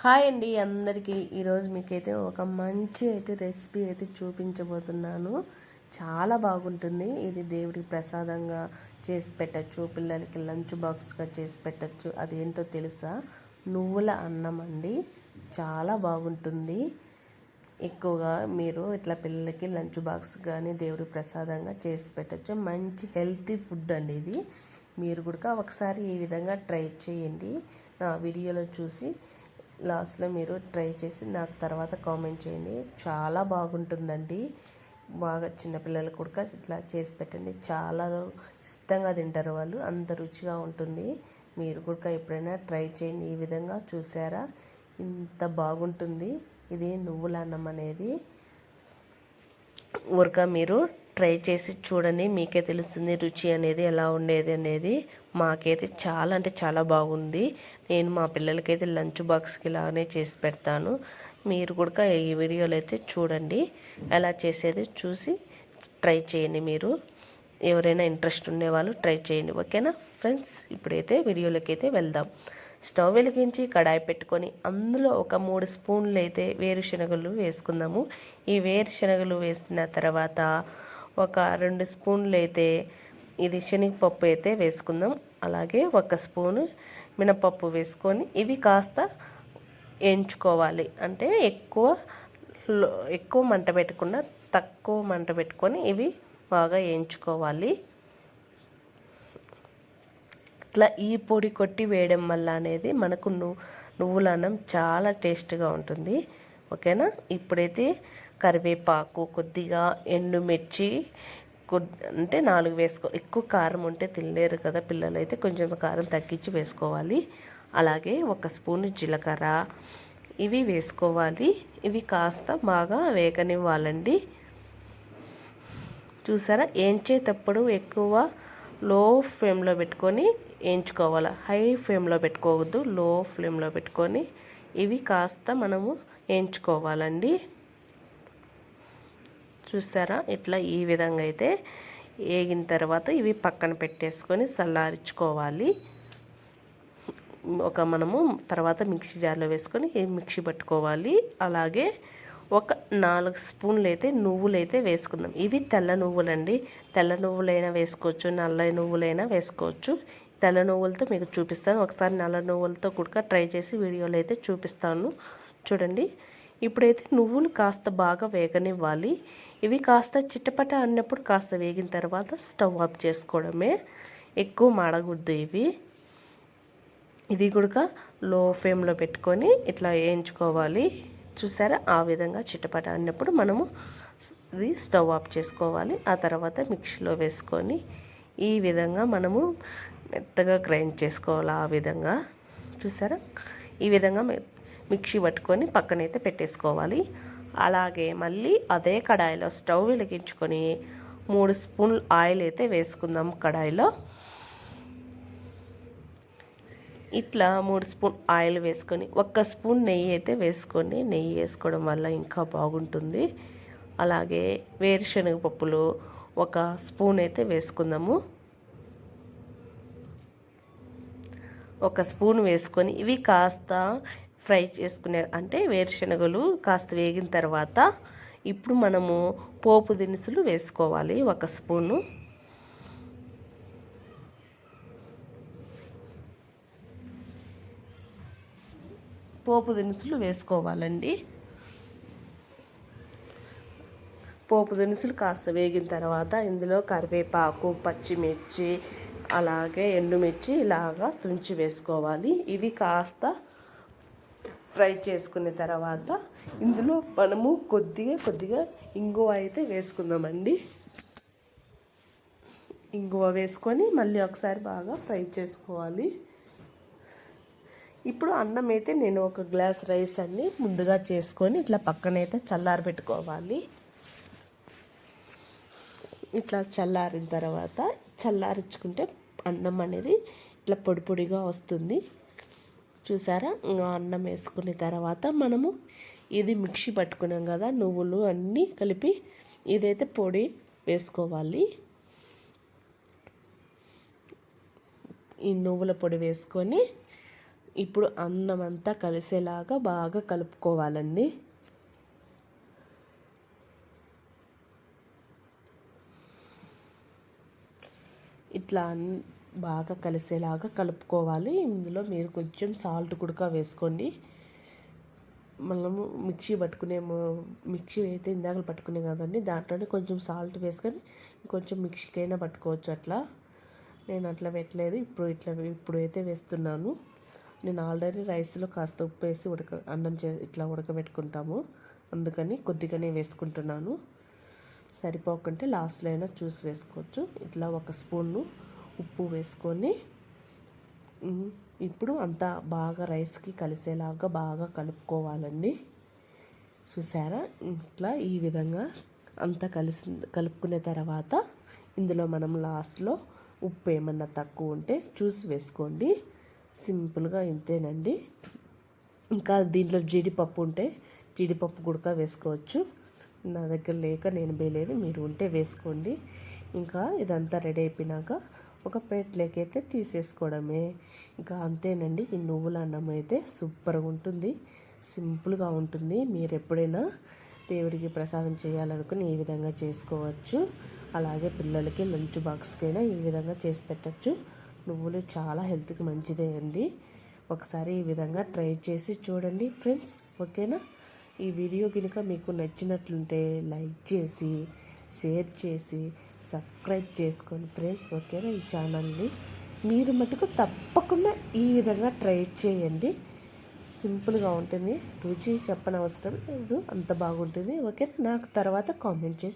Hi అండి అందరికీ. ఈరోజు మీకైతే ఒక మంచి అయితే రెసిపీ అయితే చూపించబోతున్నాను. చాలా బాగుంటుంది. ఇది దేవుడికి ప్రసాదంగా చేసి పెట్టచ్చు పిల్లలకి లంచ్ బాక్స్గా చేసి పెట్టచ్చు. అదేంటో తెలుసా? నువ్వుల అన్నం అండి. చాలా బాగుంటుంది. ఎక్కువగా మీరు ఇట్లా పిల్లలకి లంచ్ బాక్స్ కానీ దేవుడి ప్రసాదంగా చేసి పెట్టచ్చు. మంచి హెల్తీ ఫుడ్ అండి ఇది. మీరు కూడా ఒకసారి ఈ విధంగా ట్రై చేయండి. నా వీడియోలో చూసి లాస్ట్లో మీరు ట్రై చేసి నాకు తర్వాత కామెంట్ చేయండి. చాలా బాగుంటుందండి. బాగా చిన్నపిల్లలు కూడా ఇట్లా చేసి పెట్టండి. చాలా ఇష్టంగా తింటారు వాళ్ళు. అంత రుచిగా ఉంటుంది. మీరు కూడా ఎప్పుడైనా ట్రై చేయండి. ఈ విధంగా చూసారా? ఇంత బాగుంటుంది. ఇది నువ్వుల అన్నం అనేది. ఊరిక మీరు ట్రై చేసి చూడండి. మీకే తెలుస్తుంది రుచి అనేది ఎలా ఉండేది అనేది. మాకైతే చాలా అంటే చాలా బాగుంది. నేను మా పిల్లలకైతే లంచ్ బాక్స్కి ఇలానే చేసి పెడతాను. మీరు కూడా ఈ వీడియోలో అయితే చూడండి. ఎలా చేసేది చూసి ట్రై చేయండి మీరు. ఎవరైనా ఇంట్రెస్ట్ ఉండేవాళ్ళు ట్రై చేయండి. ఓకేనా? ఫ్రెండ్స్ ఇప్పుడైతే వీడియోలోకి అయితే వెళ్దాం. స్టవ్ వెలిగించి కడాయి పెట్టుకొని అందులో ఒక మూడు స్పూన్లు అయితే వేరుశనగలు వేసుకుందాము. ఈ వేరుశనగలు వేసిన తర్వాత ఒక రెండు స్పూన్లు అయితే ఇది శనగపప్పు అయితే వేసుకుందాం. అలాగే ఒక స్పూను మినపప్పు వేసుకొని ఇవి కాస్త వేయించుకోవాలి అంటే ఎక్కువ ఎక్కువ మంట పెట్టకుండా తక్కువ మంట పెట్టుకొని ఇవి బాగా వేయించుకోవాలి ఇట్లా ఈ పొడి కొట్టి వేయడం వల్ల అనేది మనకు నువ్వుల అన్నం చాలా టేస్ట్గా ఉంటుంది. ఓకేనా? ఇప్పుడైతే కరివేపాకు కొద్దిగా ఎండుమిర్చి అంటే నాలుగు వేసుకో ఎక్కువ కారం ఉంటే తినలేరు కదా పిల్లలు అయితే కొంచెం కారం తగ్గించి వేసుకోవాలి. అలాగే ఒక స్పూన్ జీలకర్ర ఇవి వేసుకోవాలి. ఇవి కాస్త బాగా వేగనివ్వాలండి. చూసారా? ఏంచేటప్పుడు ఎక్కువ లో ఫ్లేమ్లో పెట్టుకొని వేయించుకోవాలి హై ఫ్లేమ్లో పెట్టుకోవద్దు లో ఫ్లేమ్లో పెట్టుకొని ఇవి కాస్త మనము వేయించుకోవాలండి చూసారా ఇట్లా ఈ విధంగా అయితే వేగిన తర్వాత ఇవి పక్కన పెట్టేసుకొని చల్లారించుకోవాలి. ఒక మనము తర్వాత మిక్సీ జార్లో వేసుకొని మిక్సీ పట్టుకోవాలి. అలాగే ఒక నాలుగు స్పూన్లు అయితే నువ్వులు అయితే వేసుకుందాం. ఇవి తెల్ల నువ్వులండి. తెల్ల నువ్వులైనా వేసుకోవచ్చు నల్ల నువ్వులైనా వేసుకోవచ్చు. తెల్ల నువ్వులతో మీకు చూపిస్తాను. ఒకసారి నల్ల నువ్వులతో కూడా ట్రై చేసి వీడియోలో అయితే చూపిస్తాను. చూడండి. ఇప్పుడైతే నువ్వులు కాస్త బాగా వేగనివ్వాలి. ఇవి కాస్త చిట్టపట అన్నప్పుడు కాస్త వేగిన తర్వాత స్టవ్ ఆఫ్ చేసుకోవడమే. ఎక్కువ మాడకూడదు ఇవి. ఇది కూడా లో ఫ్లేమ్లో పెట్టుకొని ఇట్లా వేయించుకోవాలి. చూసారా? ఆ విధంగా చిట్టపట అన్నప్పుడు మనము ఇది స్టవ్ ఆఫ్ చేసుకోవాలి. ఆ తర్వాత మిక్సీలో వేసుకొని ఈ విధంగా మనము మెత్తగా గ్రైండ్ చేసుకోవాలి ఆ విధంగా. చూసారా? ఈ విధంగా మిక్సీ పట్టుకొని పక్కనైతే పెట్టేసుకోవాలి. అలాగే మళ్ళీ అదే కడాయిలో స్టవ్ వెలిగించుకొని మూడు స్పూన్లు ఆయిల్ అయితే వేసుకుందాం కడాయిలో. ఇట్లా మూడు స్పూన్ ఆయిల్ వేసుకొని ఒక్క స్పూన్ నెయ్యి అయితే వేసుకొని నెయ్యి వేసుకోవడం వల్ల ఇంకా బాగుంటుంది. అలాగే వేరుశనగ పప్పులు ఒక స్పూన్ అయితే వేసుకుందాము. ఒక స్పూన్ వేసుకొని ఇవి కాస్త ఫ్రై చేసుకునే అంటే వేరుశనగలు కాస్త వేగిన తర్వాత ఇప్పుడు మనము పోపు దినుసులు వేసుకోవాలి ఒక స్పూను. పోపు దినుసులు వేసుకోవాలండి. పోపు దినుసులు కాస్త వేగిన తర్వాత ఇందులో కరివేపాకు పచ్చిమిర్చి అలాగే ఎండుమిర్చి ఇలాగా తుంచి వేసుకోవాలి. ఇవి కాస్త ఫ్రై చేసుకున్న తర్వాత ఇందులో మనము కొద్దిగా కొద్దిగా ఇంగువ అయితే వేసుకుందామండి. ఇంగువ వేసుకొని మళ్ళీ ఒకసారి బాగా ఫ్రై చేసుకోవాలి. ఇప్పుడు అన్నం అయితే నేను ఒక గ్లాస్ రైస్ అన్ని ముందుగా చేసుకొని ఇట్లా పక్కనైతే చల్లారి పెట్టుకోవాలి. ఇట్లా చల్లారిన తర్వాత చల్లారించుకుంటే అన్నం అనేది ఇట్లా పొడి పొడిగా వస్తుంది. చూసారా? అన్నం వేసుకున్న తర్వాత మనము ఇది మిక్సీ పట్టుకున్నాం కదా నువ్వులు అన్నీ కలిపి ఇదైతే పొడి వేసుకోవాలి. ఈ నువ్వుల పొడి వేసుకొని ఇప్పుడు అన్నం అంతా కలిసేలాగా బాగా కలుపుకోవాలండి. ఇట్లా అన్- బాగా కలిసేలాగా కలుపుకోవాలి. ఇందులో మీరు కొంచెం సాల్ట్ కుడక వేసుకోండి. మనము మిక్సీ పట్టుకునే మిక్సీ అయితే ఇందాక పట్టుకునే కదండి. దాంట్లోనే కొంచెం సాల్ట్ వేసుకొని కొంచెం మిక్సీకైనా పట్టుకోవచ్చు అట్లా. నేను అట్లా పెట్టలేదు. ఇప్పుడు ఇట్లా ఇప్పుడు అయితే వేస్తున్నాను. నేను ఆల్రెడీ రైస్లో కాస్త ఉప్పు వేసి ఉడక అన్నం చే ఇట్లా ఉడకబెట్టుకుంటాము. అందుకని కొద్దిగానే వేసుకుంటున్నాను. సరిపోకుంటే లాస్ట్లో అయినా చూసి వేసుకోవచ్చు. ఇట్లా ఒక స్పూను ఉప్పు వేసుకొని ఇప్పుడు అంతా బాగా రైస్కి కలిసేలాగా బాగా కలుపుకోవాలండి. చూసారా? ఇట్లా ఈ విధంగా అంతా కలిసి కలుపుకునే తర్వాత ఇందులో మనం లాస్ట్లో ఉప్పు ఏమన్నా తక్కువ ఉంటే చూసి వేసుకోండి. సింపుల్గా ఇంతేనండి. ఇంకా దీంట్లో జీడిపప్పు ఉంటే జీడిపప్పు గుడక వేసుకోవచ్చు. నా దగ్గర లేక నేను వేయలేదు మీరు ఉంటే వేసుకోండి. ఇంకా ఇదంతా రెడీ అయిపోయినాక ఒక ప్లేట్లోకి అయితే తీసేసుకోవడమే. ఇంకా అంతేనండి ఈ నువ్వుల అన్నం అయితే సూపర్గా ఉంటుంది సింపుల్గా ఉంటుంది. మీరు ఎప్పుడైనా దేవుడికి ప్రసాదం చేయాలనుకుని ఈ విధంగా చేసుకోవచ్చు. అలాగే పిల్లలకి లంచ్ బాక్స్కైనా ఈ విధంగా చేసి పెట్టచ్చు. నువ్వులు చాలా హెల్త్కి మంచిదే అండి. ఒకసారి ఈ విధంగా ట్రై చేసి చూడండి ఫ్రెండ్స్ ఓకేనా? ఈ వీడియో కనుక మీకు నచ్చినట్లుంటే లైక్ చేసి షేర్ చేసి సబ్స్క్రైబ్ చేసుకోండి ఫ్రెండ్స్ ఓకేనా ఈ ఛానల్ని మీరు మటుకు తప్పకుండా ఈ విధంగా ట్రై చేయండి. సింపుల్గా ఉంటుంది. రుచి చెప్పనవసరం లేదు. అంత బాగుంటుంది. ఓకే నాకు తర్వాత కామెంట్ చేసి